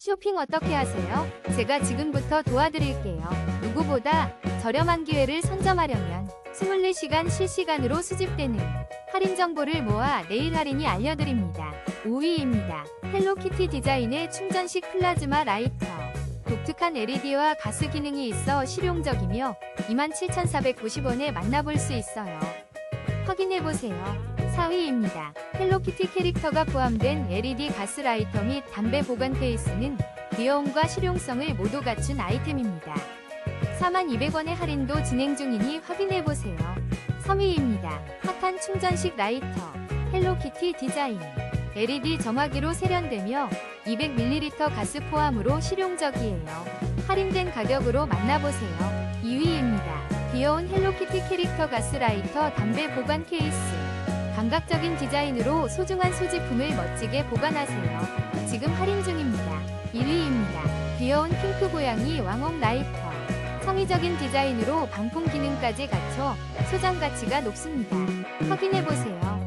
쇼핑 어떻게 하세요? 제가 지금부터 도와드릴게요. 누구보다 저렴한 기회를 선점하려면 24시간 실시간으로 수집되는 할인 정보를 모아 내일 할인이 알려드립니다. 5위입니다. 헬로키티 디자인의 충전식 플라즈마 라이터. 독특한 LED와 가스 기능이 있어 실용적이며 27,490원에 만나볼 수 있어요. 확인해보세요. 4위입니다. 헬로키티 캐릭터가 포함된 LED 가스 라이터 및 담배 보관 케이스는 귀여움과 실용성을 모두 갖춘 아이템입니다. 42,200원의 할인도 진행 중이니 확인해보세요. 3위입니다. 핫한 충전식 라이터 헬로키티 디자인 LED 점화기로 세련되며 200ml 가스 포함으로 실용적이에요. 할인된 가격으로 만나보세요. 2위입니다. 귀여운 헬로키티 캐릭터 가스라이터 담배 보관 케이스. 감각적인 디자인으로 소중한 소지품을 멋지게 보관하세요. 지금 할인 중입니다. 1위입니다. 귀여운 핑크 고양이 왕옥 라이터. 성의적인 디자인으로 방풍 기능까지 갖춰 소장 가치가 높습니다. 확인해보세요.